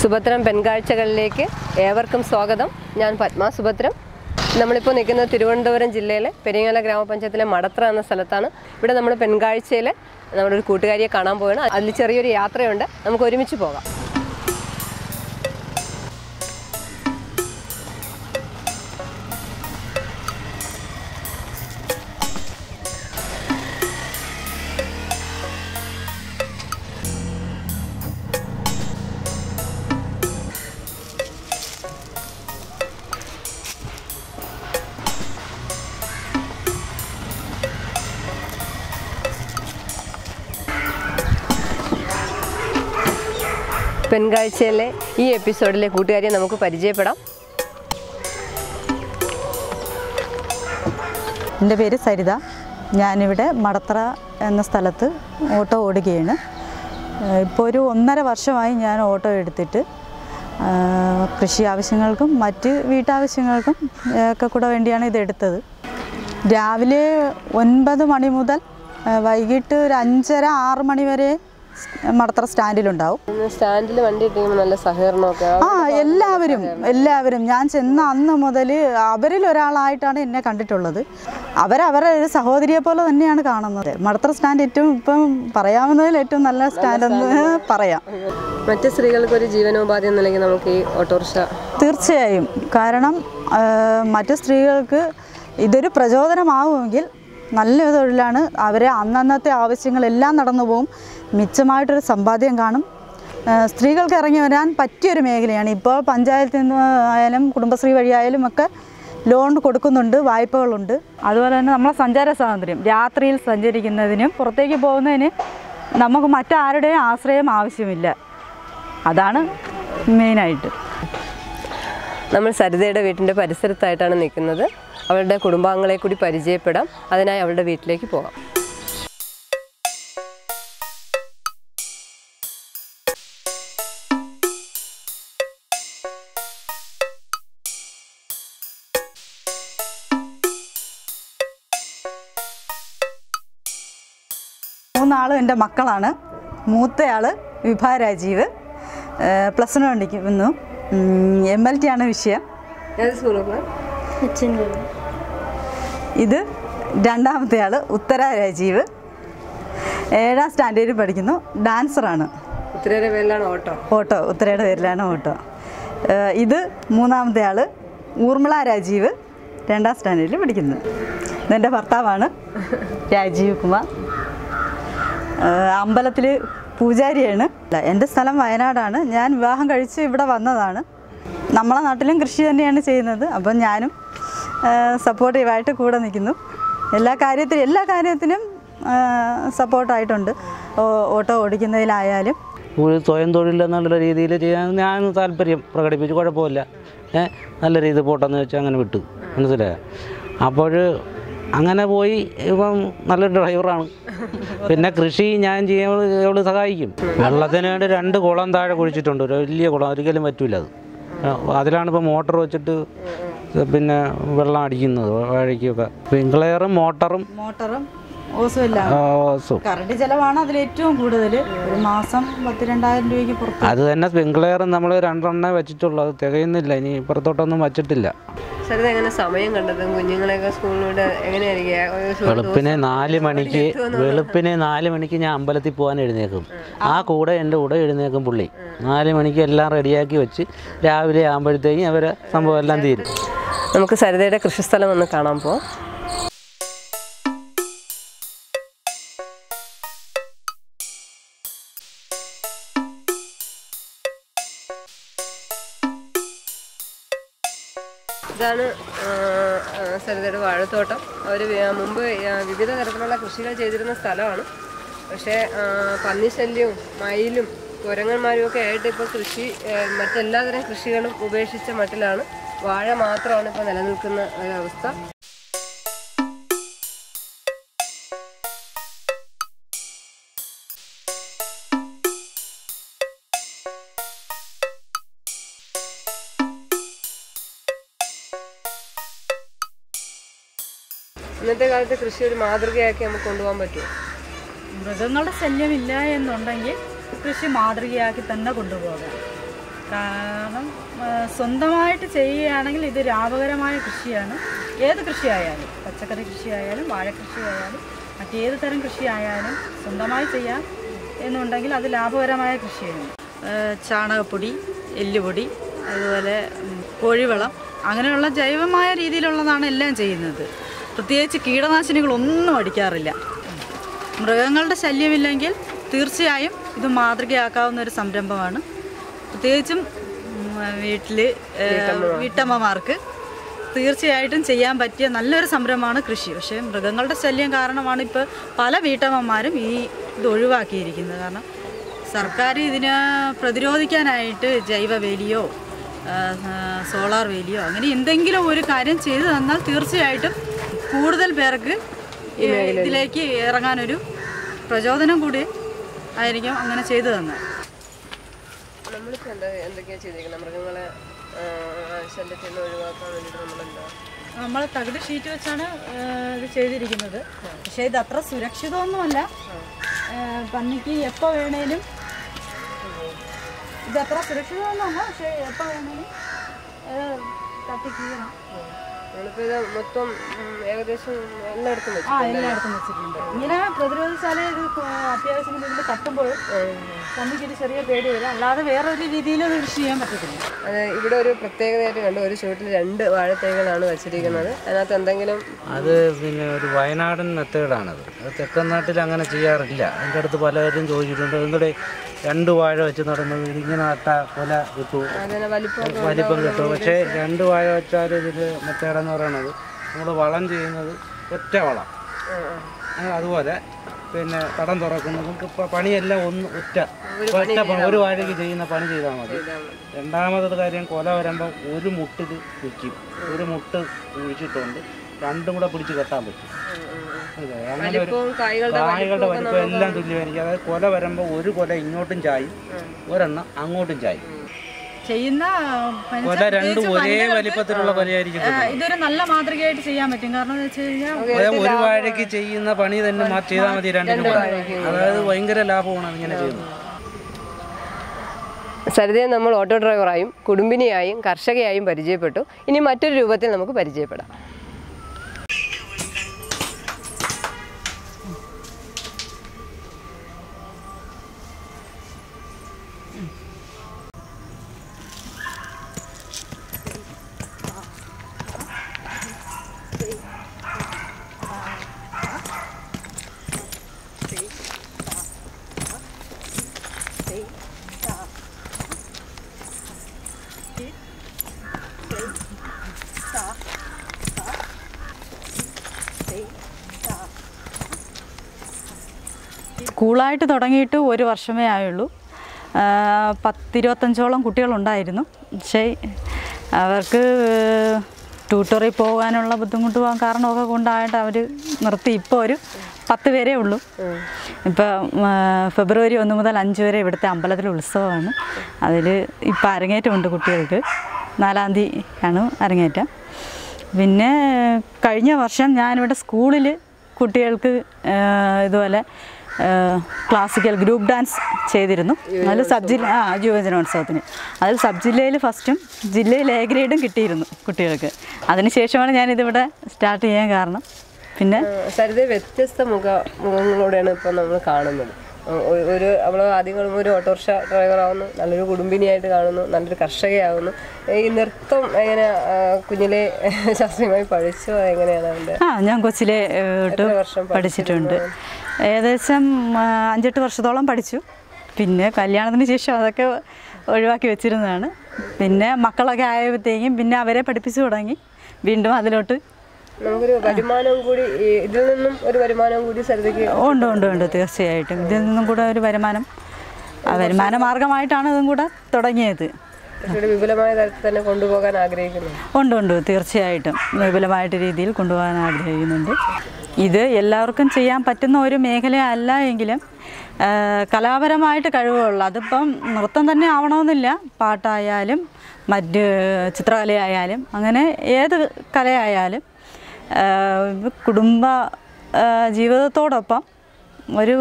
സുഭദ്രം പെൺകാഴ്ചകളിലേക്ക് ഏവർക്കും സ്വാഗതം. ഞാൻ പത്മ സുഭദ്രം. നമ്മളിപ്പോൾ നിൽക്കുന്നത് തിരുവനന്തപുരം ജില്ലയിലെ പെരിങ്ങല ഗ്രാമപഞ്ചായത്തിലെ മടത്ര എന്ന സ്ഥലത്താണ്. ഇവിടെ നമ്മൾ പെൺകാഴ്ചയിൽ നമ്മുടെ ഒരു കൂട്ടുകാരിയെ കാണാൻ പോവുകയാണ്. അതിൽ ചെറിയൊരു യാത്രയുണ്ട്. നമുക്ക് ഒരുമിച്ച് പോകാം. പെൺകാഴ്ചയിലെ ഈ എപ്പിസോഡിലെ കൂട്ടുകാരിയെ നമുക്ക് പരിചയപ്പെടാം. എന്റെ പേര് സരിത. ഞാനിവിടെ മടത്തറ എന്ന സ്ഥലത്ത് ഓട്ടോ ഓടുകയാണ്. ഇപ്പോൾ ഒരു ഒന്നര വർഷമായി ഞാൻ ഓട്ടോ എടുത്തിട്ട് കൃഷി ആവശ്യങ്ങൾക്കും മറ്റ് വീട്ടാവശ്യങ്ങൾക്കും ഒക്കെ കൂടെ വേണ്ടിയാണ് ഇത് എടുത്തത്. രാവിലെ ഒൻപത് മണി മുതൽ വൈകിട്ട് ഒരു അഞ്ചര ആറ് മണി വരെ മടത്തറ സ്റ്റാൻഡിലുണ്ടാവും. സ്റ്റാൻഡിൽ വണ്ടി നല്ല സഹകരണമൊക്കെ ആ എല്ലാവരും എല്ലാവരും. ഞാൻ ചെന്ന അന്ന് മുതൽ അവരിൽ ഒരാളായിട്ടാണ് എന്നെ കണ്ടിട്ടുള്ളത്. അവരവരെ ഒരു സഹോദരിയെ പോലെ തന്നെയാണ് കാണുന്നത്. മടത്തറ സ്റ്റാൻഡ് ഏറ്റവും ഇപ്പം പറയാവുന്നതിൽ ഏറ്റവും നല്ല സ്റ്റാൻഡ് എന്ന് പറയാം. മറ്റ് സ്ത്രീകൾക്ക് ഒരു ജീവനോപാധി എന്ന നിലയ്ക്ക് നമുക്ക് ഈ ഓട്ടോറിക്ഷ തീർച്ചയായും. കാരണം മറ്റ് സ്ത്രീകൾക്ക് ഇതൊരു പ്രചോദനമാവുമെങ്കിൽ നല്ല തൊഴിലാണ് അവരെ അന്നന്നത്തെ ആവശ്യങ്ങളെല്ലാം നടന്നു പോകും മിച്ചമായിട്ടൊരു സമ്പാദ്യം കാണും. സ്ത്രീകൾക്ക് ഇറങ്ങി വരാൻ പറ്റിയൊരു മേഖലയാണ്. ഇപ്പോൾ പഞ്ചായത്തിൽ നിന്ന് ആയാലും കുടുംബശ്രീ വഴിയായാലും ഒക്കെ ലോൺ കൊടുക്കുന്നുണ്ട് വായ്പകളുണ്ട്. അതുപോലെ തന്നെ നമ്മളെ സഞ്ചാര സ്വാതന്ത്ര്യം രാത്രിയിൽ സഞ്ചരിക്കുന്നതിനും പുറത്തേക്ക് പോകുന്നതിന് നമുക്ക് മറ്റാരുടെയും ആശ്രയം ആവശ്യമില്ല. അതാണ് മെയിനായിട്ട്. നമ്മൾ സരിതയുടെ വീട്ടിന്റെ പരിസരത്തായിട്ടാണ് നിൽക്കുന്നത്. അവളുടെ കുടുംബാംഗങ്ങളെ കൂടി പരിചയപ്പെടാം. അതിനായി അവളുടെ വീട്ടിലേക്ക് പോകാം. മൂന്നാളും എന്റെ മക്കളാണ്. മൂത്തയാൾ വിഭ രാജീവ്. പ്ലസ് വൺ പഠിക്കുന്നു. എം എൽ ടി ആണ് വിഷയം. ഇത് രണ്ടാമത്തെ ആൾ ഉത്തര രാജീവ്. ഏഴാം സ്റ്റാൻഡേർഡിൽ പഠിക്കുന്നു. ഡാൻസറാണ് ഉത്തരയുടെ പേരിലാണ് ഓട്ടോ. ഓട്ടോ ഉത്തരയുടെ പേരിലാണ് ഓട്ടോ. ഇത് മൂന്നാമത്തെ ആൾ ഊർമിള രാജീവ് രണ്ടാം സ്റ്റാൻഡേർഡിൽ പഠിക്കുന്നത് ഇതെന്റെ ഭർത്താവാണ്. രാജീവ് കുമാർ. അമ്പലത്തിൽ പൂജാരിയാണ്. എന്റെ സ്ഥലം വയനാടാണ്. ഞാൻ വിവാഹം കഴിച്ച് ഇവിടെ വന്നതാണ്. നമ്മളെ നാട്ടിലും കൃഷി തന്നെയാണ് ചെയ്യുന്നത്. അപ്പം ഞാനും സപ്പോർട്ടീവായിട്ട് കൂടെ നിൽക്കുന്നു. എല്ലാ കാര്യത്തിലും എല്ലാ കാര്യത്തിനും സപ്പോർട്ടായിട്ടുണ്ട്. ഓട്ടോ ഓടിക്കുന്നതിലായാലും. ഒരു സ്വയം തൊഴിലെന്നുള്ള രീതിയിൽ ചെയ്യാൻ ഞാൻ താല്പര്യം പ്രകടിപ്പിച്ചു കുഴപ്പമില്ല. നല്ല രീതിയിൽ പോട്ടെന്ന് വെച്ചാൽ അങ്ങനെ വിട്ടു. മനസ്സിലായോ? അപ്പോൾ അങ്ങനെ പോയി ഇപ്പം നല്ലൊരു ഡ്രൈവറാണ്. പിന്നെ കൃഷി ഞാൻ ചെയ്യുമ്പോൾ സഹായിക്കും. വെള്ളത്തിന് വേണ്ടി രണ്ട് കുളം താഴെ കുഴിച്ചിട്ടുണ്ട്. ഒരു വലിയ കുളം ഒരിക്കലും പറ്റൂല അത്. അതിലാണിപ്പോൾ മോട്ടർ വെച്ചിട്ട് പിന്നെ വെള്ളം അടിക്കുന്നത് വഴിക്കൊക്കെ. സ്പ്രിങ്ക്ലെയറും മോട്ടറും മോട്ടറും കറണ്ട് ചെലവാണ് കൂടുതൽ. ഒരു മാസം പത്ത് രണ്ടായിരം രൂപയ്ക്ക് പുറത്ത്. അത് തന്നെ സ്പ്രിങ്ക്ലെയർ നമ്മൾ രണ്ടെണ്ണേ വെച്ചിട്ടുള്ളൂ. അത് തികയുന്നില്ല. ഇനി ഇപ്പുറത്തോട്ടൊന്നും വെച്ചിട്ടില്ല. എങ്ങനെ സമയം കണ്ടതും? കുഞ്ഞുങ്ങളെയൊക്കെ സ്കൂളിലൂടെ എങ്ങനെയായിരിക്കും? വെളുപ്പിനെ നാല് മണിക്ക് വെളുപ്പിനെ നാല് മണിക്ക് ഞാൻ അമ്പലത്തിൽ പോകാൻ എഴുന്നേക്കും ആ. കൂടെ എന്റെ കൂടെ എഴുന്നേക്കും പുള്ളി. നാല് മണിക്ക് എല്ലാം റെഡിയാക്കി വെച്ച് രാവിലെ ആകുമ്പോഴത്തേക്കും അവരെ സംഭവം എല്ലാം തീരും. നമുക്ക് സരിതയുടെ കൃഷിസ്ഥലം ഒന്ന് കാണാൻ പോവാം. ഇതാണ് സരിതയുടെ വാഴത്തോട്ടം. അവർ മുമ്പ് വിവിധ തരത്തിലുള്ള കൃഷികൾ ചെയ്തിരുന്ന സ്ഥലമാണ്. പക്ഷേ പന്നിശല്യവും മയിലും കുരങ്ങന്മാരും ഒക്കെ ആയിട്ട് ഇപ്പോൾ കൃഷി മറ്റെല്ലാ മറ്റെല്ലാതരം കൃഷികളും ഉപേക്ഷിച്ച മട്ടിലാണ് വാഴ മാത്രമാണ് ഇപ്പോൾ നിലനിൽക്കുന്ന ഒരവസ്ഥ. ഇന്നത്തെ കാലത്ത് കൃഷി ഒരു മാതൃകയാക്കി നമുക്ക് കൊണ്ടുപോകാൻ പറ്റുമോ? മൃഗങ്ങളുടെ ശല്യമില്ല എന്നുണ്ടെങ്കിൽ കൃഷി മാതൃകയാക്കി തന്നെ കൊണ്ടുപോകാം. കാരണം സ്വന്തമായിട്ട് ചെയ്യുകയാണെങ്കിൽ ഇത് ലാഭകരമായ കൃഷിയാണ്. ഏത് കൃഷിയായാലും പച്ചക്കറി കൃഷിയായാലും വാഴക്കൃഷിയായാലും മറ്റേത് തരം കൃഷിയായാലും സ്വന്തമായി ചെയ്യാം എന്നുണ്ടെങ്കിൽ അത് ലാഭകരമായ കൃഷിയാണ്. ചാണകപ്പൊടി എല്ലുപൊടി അതുപോലെ കോഴിവളം അങ്ങനെയുള്ള ജൈവമായ രീതിയിലുള്ളതാണ് എല്ലാം ചെയ്യുന്നത്. പ്രത്യേകിച്ച് കീടനാശിനികളൊന്നും അടിക്കാറില്ല. മൃഗങ്ങളുടെ ശല്യമില്ലെങ്കിൽ തീർച്ചയായും ഇത് മാതൃകയാക്കാവുന്ന ഒരു സംരംഭമാണ്. പ്രത്യേകിച്ചും വീട്ടിൽ വീട്ടമ്മമാർക്ക്. തീർച്ചയായിട്ടും ചെയ്യാൻ പറ്റിയ നല്ലൊരു സംരംഭമാണ് കൃഷി. പക്ഷേ മൃഗങ്ങളുടെ ശല്യം കാരണമാണ് ഇപ്പോൾ പല വീട്ടമ്മമാരും ഈ ഇത് ഒഴിവാക്കിയിരിക്കുന്നത്. കാരണം സർക്കാർ ഇതിനെ പ്രതിരോധിക്കാനായിട്ട് ജൈവ വേലിയോ ആ, ആ, സോളാർ വേലിയോ അങ്ങനെ എന്തെങ്കിലും ഒരു കാര്യം ചെയ്തു തന്നാൽ തീർച്ചയായിട്ടും കൂടുതൽ പേർക്ക് ഇതിലേക്ക് ഇറങ്ങാനൊരു പ്രചോദനം കൂടി ആയിരിക്കും അങ്ങനെ ചെയ്തു തന്നെ നമ്മളിപ്പോൾ എന്താ എന്തൊക്കെയാണ് ചെയ്തിരിക്കുന്നത് മൃഗങ്ങളെ ആ, ശല്യത്തിൽ നിന്ന് ഒഴിവാക്കാൻ വേണ്ടിയിട്ട് നമ്മളെന്താ? നമ്മൾ തകിട് ഷീറ്റ് വെച്ചാണ് ഇത് ചെയ്തിരിക്കുന്നത്. പക്ഷേ ഇത് അത്ര സുരക്ഷിതമൊന്നുമല്ല. പന്നിക്ക് എപ്പോൾ വേണേലും ഇത് അത്ര സുരക്ഷിതമൊന്നുമല്ല പക്ഷേ എപ്പോൾ വേണേലും ആ, തട്ടി കീറണം നമ്മളിപ്പോൾ ഇത് മൊത്തം ഏകദേശം എല്ലായിടത്തും ആ എല്ലായിടത്തും വെച്ചിട്ടുണ്ട്. ഇങ്ങനെ പ്രതിരോധിച്ചാലേ ഇത് അത്യാവശ്യം ഇതിൽ തട്ടുമ്പോൾ തമ്മിക്കൊരു ചെറിയ പേടി വരും. അല്ലാതെ വേറെ ഒരു രീതിയിൽ അത് കൃഷി ചെയ്യാൻ പറ്റത്തില്ല. അത് ഇവിടെ ഒരു പ്രത്യേകതയായിട്ട് കണ്ടു ഒരു ചുവട്ടിൽ രണ്ട് വാഴത്തേകളാണ് വെച്ചിരിക്കുന്നത്. അതിനകത്ത് എന്തെങ്കിലും അത് പിന്നെ ഒരു വയനാടൻ മെത്തേഡാണത് അത് തെക്കൻ നാട്ടിൽ അങ്ങനെ ചെയ്യാറില്ല. എന്റെ അടുത്ത് പലരും ചോദിച്ചിട്ടുണ്ട് എന്തുടെ രണ്ട് വാഴ വെച്ച് നടന്നത് ഇങ്ങനെ നട്ട കൊല കിട്ടും? വലിപ്പം കിട്ടും. പക്ഷേ രണ്ട് വാഴ വെച്ചാൽ ഇതിൽ മെത്തേഡെന്ന് പറയുന്നത്. നമ്മൾ വളം ചെയ്യുന്നത് ഒറ്റ വളം. അതുപോലെ പിന്നെ തടം തുറക്കുന്നതും പണിയെല്ലാം ഒന്ന് ഒറ്റ. ഒറ്റ ഒരു വാഴയ്ക്ക് ചെയ്യുന്ന പണി ചെയ്താൽ മതി. രണ്ടാമതൊരു കാര്യം കൊല വരുമ്പോൾ ഒരു മുട്ടിൽ കുഴിക്കും ഒരു മുട്ട് കുഴിച്ചിട്ടുണ്ട് രണ്ടും കൂടെ പിടിച്ച് കെട്ടാൻ പറ്റും. അങ്ങനെ ഒരു കായകളുടെ വലിപ്പം എല്ലാം തുല്യമായിരിക്കും. അതായത് കൊല വരുമ്പോൾ ഒരു കൊല ഇങ്ങോട്ടും ചായും ഒരെണ്ണം അങ്ങോട്ടും ചായും. ചെയ്യുന്ന രണ്ടും ഒരേ വലിപ്പത്തിലുള്ള കൊലയായിരിക്കും ഇതൊരു നല്ല മാതൃകയായിട്ട് ചെയ്യാൻ പറ്റും. കാരണം എന്ന് വെച്ച് കഴിഞ്ഞാൽ ഒരു വാഴയ്ക്ക് ചെയ്യുന്ന പണി തന്നെ ചെയ്താൽ മതി രണ്ടിനും അതായത് ഭയങ്കര ലാഭമാണ് ഇങ്ങനെ ചെയ്യുന്നത്. സരിതയെ നമ്മൾ ഓട്ടോ ഡ്രൈവറായും കുടുംബിനിയായും കർഷകയായും പരിചയപ്പെട്ടു. ഇനി മറ്റൊരു രൂപത്തിൽ നമുക്ക് പരിചയപ്പെടാം. സ്കൂളായിട്ട് തുടങ്ങിയിട്ട് ഒരു വർഷമേ ആയുള്ളൂ. പത്തിരുപത്തഞ്ചോളം കുട്ടികളുണ്ടായിരുന്നു. പക്ഷേ അവർക്ക് ട്യൂട്ടറിൽ പോകാനുള്ള ബുദ്ധിമുട്ട് പോകാൻ കാരണമൊക്കെ കൊണ്ടായിട്ട് അവർ നിർത്തി. ഇപ്പോൾ ഒരു പത്ത് പേരേ ഉള്ളൂ. ഇപ്പോൾ ഫെബ്രുവരി ഒന്ന് മുതൽ അഞ്ച് വരെ ഇവിടുത്തെ അമ്പലത്തിൽ ഉത്സവമാണ്. അതിൽ ഇപ്പോൾ അരങ്ങേറ്റമുണ്ട് കുട്ടികൾക്ക്. നാലാം തീയതി ആണ് അരങ്ങേറ്റം. പിന്നെ കഴിഞ്ഞ വർഷം ഞാനിവിടെ സ്കൂളിൽ കുട്ടികൾക്ക് ഇതുപോലെ ക്ലാസിക്കൽ ഗ്രൂപ്പ് ഡാൻസ് ചെയ്തിരുന്നു. അതിൽ സബ് ജില്ല ആ യുവജനോത്സവത്തിന്. അതിൽ സബ് ജില്ലയിൽ ഫസ്റ്റും ജില്ലയിൽ എ ഗ്രേഡും കിട്ടിയിരുന്നു കുട്ടികൾക്ക്. അതിനുശേഷമാണ് ഞാനിതിവിടെ സ്റ്റാർട്ട് ചെയ്യാൻ കാരണം. പിന്നെ? സരിത വ്യത്യസ്ത മുഖ മുഖങ്ങളോടെയാണ് ഇപ്പം നമ്മൾ കാണുന്നത്. ഒരു നമ്മൾ ആദ്യം കാണുമ്പോൾ ഒരു ഓട്ടോറിക്ഷ ഡ്രൈവർ ആവുന്നു നല്ലൊരു കുടുംബിനിയായിട്ട് കാണുന്നു നല്ലൊരു കർഷകയാവുന്നു. ഈ നൃത്തം എങ്ങനെ കുഞ്ഞിലെ ശാസ്ത്രീയമായി പഠിച്ചു? എങ്ങനെയാണ് അതിന്റെ ആ ഞാൻ കൊച്ചിലെ വർഷം പഠിച്ചിട്ടുണ്ട്. ഏകദേശം അഞ്ചെട്ട് വർഷത്തോളം പഠിച്ചു. പിന്നെ കല്യാണത്തിന് ശേഷം അതൊക്കെ ഒഴിവാക്കി വെച്ചിരുന്നതാണ്. പിന്നെ മക്കളൊക്കെ ആയപ്പോഴത്തേക്കും പിന്നെ അവരെ പഠിപ്പിച്ചു തുടങ്ങി. വീണ്ടും അതിലോട്ട് നമുക്കൊരു വരുമാനവും കൂടി ഇതിൽ നിന്നും ഒരു വരുമാനവും കൂടി സരിതയ്ക്ക് ഉണ്ട് ഉണ്ട് ഉണ്ട്. തീർച്ചയായിട്ടും. ഇതിൽ നിന്നും കൂടെ ഒരു വരുമാനം ആ വരുമാന മാർഗമായിട്ടാണ് ഇതും കൂടെ തുടങ്ങിയത്. വിപുലമായ തരത്തിൽ തന്നെ കൊണ്ടുപോകാൻ ആഗ്രഹിക്കുന്നു. ഉണ്ട് ഉണ്ട്. തീർച്ചയായിട്ടും. വിപുലമായിട്ട് രീതിയിൽ കൊണ്ടുപോകാൻ ആഗ്രഹിക്കുന്നുണ്ട്. ഇത് എല്ലാവർക്കും ചെയ്യാൻ പറ്റുന്ന ഒരു മേഖല അല്ല എങ്കിലും കലാപരമായിട്ട് കഴിവുള്ള അതിപ്പം നൃത്തം തന്നെ ആവണമെന്നില്ല. പാട്ടായാലും മറ്റ് ചിത്രകലയായാലും അങ്ങനെ ഏത് കലയായാലും കുടുംബ ജീവിതത്തോടൊപ്പം ഒരു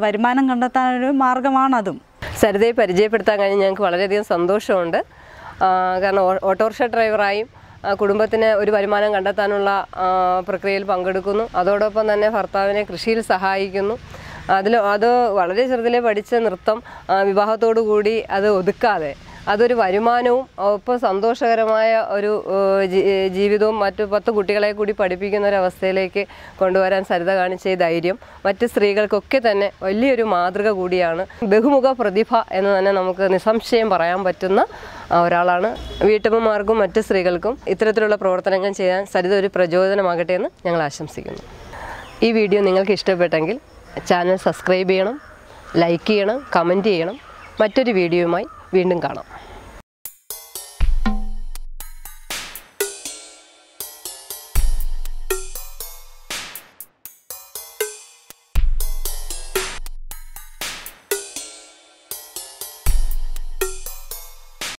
വരുമാനം കണ്ടെത്താനൊരു മാർഗമാണതും. സരിതയെ പരിചയപ്പെടുത്താൻ കഴിഞ്ഞ് ഞങ്ങൾക്ക് വളരെയധികം സന്തോഷമുണ്ട്. കാരണം ഓട്ടോറിക്ഷ ഡ്രൈവറായും കുടുംബത്തിന് ഒരു വരുമാനം കണ്ടെത്താനുള്ള പ്രക്രിയയിൽ പങ്കെടുക്കുന്നു. അതോടൊപ്പം തന്നെ ഭർത്താവിനെ കൃഷിയിൽ സഹായിക്കുന്നു. അതിൽ അത് വളരെ ചെറുതിലെ പഠിച്ച നൃത്തം വിവാഹത്തോടു കൂടി അത് ഒതുക്കാതെ അതൊരു വരുമാനവും ഒപ്പം സന്തോഷകരമായ ഒരു ജീവിതവും മറ്റു പത്ത് കുട്ടികളെ കൂടി പഠിപ്പിക്കുന്ന ഒരവസ്ഥയിലേക്ക് കൊണ്ടുവരാൻ സരിത കാണിച്ച ധൈര്യം മറ്റ് സ്ത്രീകൾക്കൊക്കെ തന്നെ വലിയൊരു മാതൃക കൂടിയാണ്. ബഹുമുഖ പ്രതിഭ എന്ന് തന്നെ നമുക്ക് നിസ്സംശയം പറയാൻ പറ്റുന്ന ഒരാളാണ്. വീട്ടമ്മമാർക്കും മറ്റ് സ്ത്രീകൾക്കും ഇത്തരത്തിലുള്ള പ്രവർത്തനങ്ങൾ ചെയ്യാൻ സരിത ഒരു പ്രചോദനമാകട്ടെ എന്ന് ഞങ്ങൾ ആശംസിക്കുന്നു. ഈ വീഡിയോ നിങ്ങൾക്ക് ഇഷ്ടപ്പെട്ടെങ്കിൽ ചാനൽ സബ്സ്ക്രൈബ് ചെയ്യണം ലൈക്ക് ചെയ്യണം കമന്റ് ചെയ്യണം. മറ്റൊരു വീഡിയോയുമായി വീണ്ടും കാണാം.